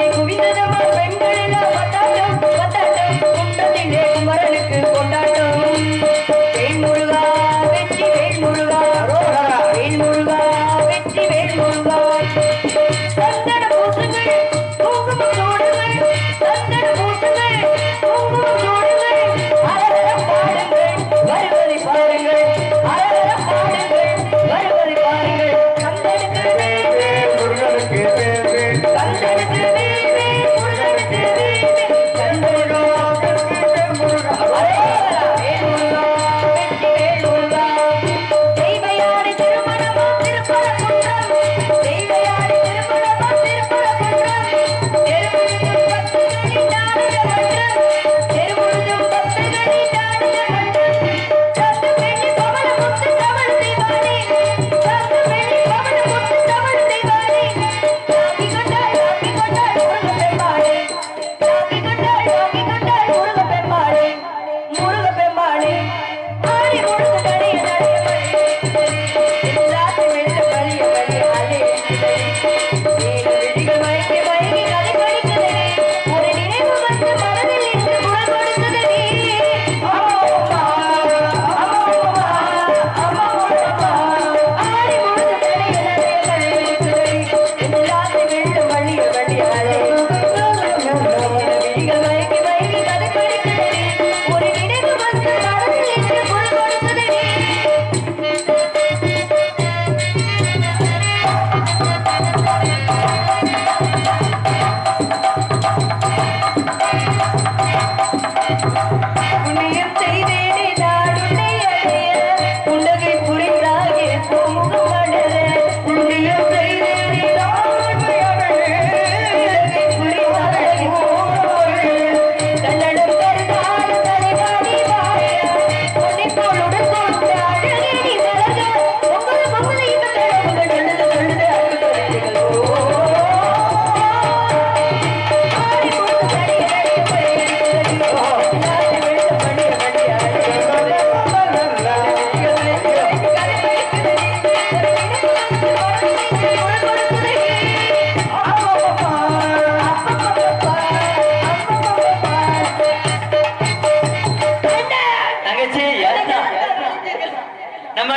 கொண்டாட்டம் கொண்டாட்டம்.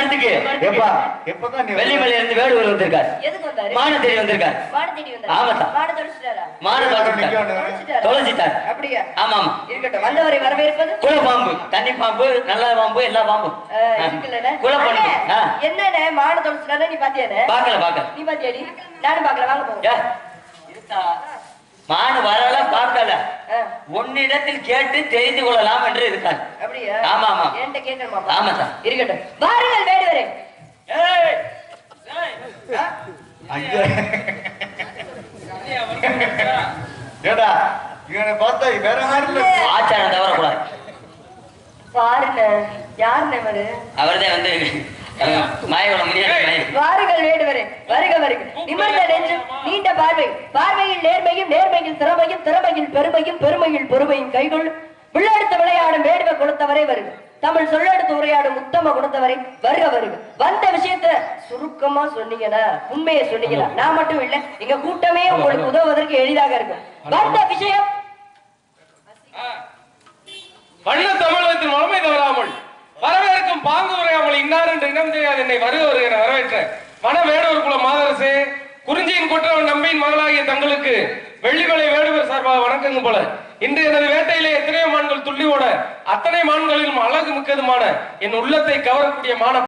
நம்ம இடத்துக்கு எப்பா? எப்பதான் நீ வெள்ளிமலையில இருந்து வேடுவர் வந்திருக்கார். எதுக்கு வந்தாரு? மான தேடி வந்திருக்கார் ஆமாத்தா. மாடு தொலைச்சிட்டாரா? மான அப்படியா? ஆமா ஆமா. இருக்கட்டும். வந்தவரை வரவேற்பது? குல பாம்பு தண்ணி பாம்பு நல்ல பாம்பு எல்லா இருக்குல்லண்ணே? குல பாம்பு. என்னண்ணே மாடு தொலைச்சிட்டாரா? நீ பாத்தியானே பாக்கல பாக்கல. நீ பாத்தியாடி? நானும் பாக்கல. வாங்க ஏ, இருக்கா? மானு வரல பார்க்கல. உன்னிடத்தில் கேட்டு தெரிந்து கொள்ளலாம் என்று இருக்கார் அப்படியா? ஆமா, ஆமா. என்கிட்ட கேட்கணுமா ஆமாத்தா. இருக்கட்டும். வாருங்கள் வேடுவரே ஏய், ஏய், ஆ? அங்க. ஏடா. இவனை பார்த்தா வேற மாதிரி இல்ல. ஆச்சாரம் தவறக்கூடாது. பாருண்ணே யாருண்ணே இவரு? அவர்தான் வந்து மாயவளம் வாருங்கள் வேடுவரே வருக வருக. நிமிர்ந்த நெஞ்சும் நீண்ட பார்வை. பார்வையில் நேர்மையும் நேர்மையில் திறமையும் திறமையில் பெருமையும் பெருமையில் பொறுமையும் கைகொள். விளையாடுத்து விளையாடும் வேடுவ கொடுத்தவரை வருக. தமிழ் சொல்லெடுத்து உரையாடும் உத்தம கொடுத்தவரை வருக வருக. வந்த விஷயத்த சுருக்கமா சொன்னீங்கன்னா உண்மையை சொன்னீங்கன்னா நான் மட்டும் இல்ல எங்க கூட்டமே உங்களுக்கு உதவுவதற்கு எளிதாக இருக்கும். வந்த விஷயம். வண்ண தமிழகத்தின் முழுமை தவறாமல் வரவேற்கும் பாங்கு உரையாமல் இன்னார் என்று இனம் தெரியாது என்னை வருக என வரவேற்ற வன வேடுவர் குல மாதரசே குறிஞ்சியின் குற்றவன் நம்பியின் மகளாகிய தங்களுக்கு வெள்ளிமலை வேடுவர் சார்பாக வணக்கங்க போல. இன்று எனது வேட்டையிலே எத்தனையோ மான்கள் துள்ளி ஓட அத்தனை மான்களிலும் அழகு மிக்கதுமான என் உள்ளத்தை கவரக்கூடிய மான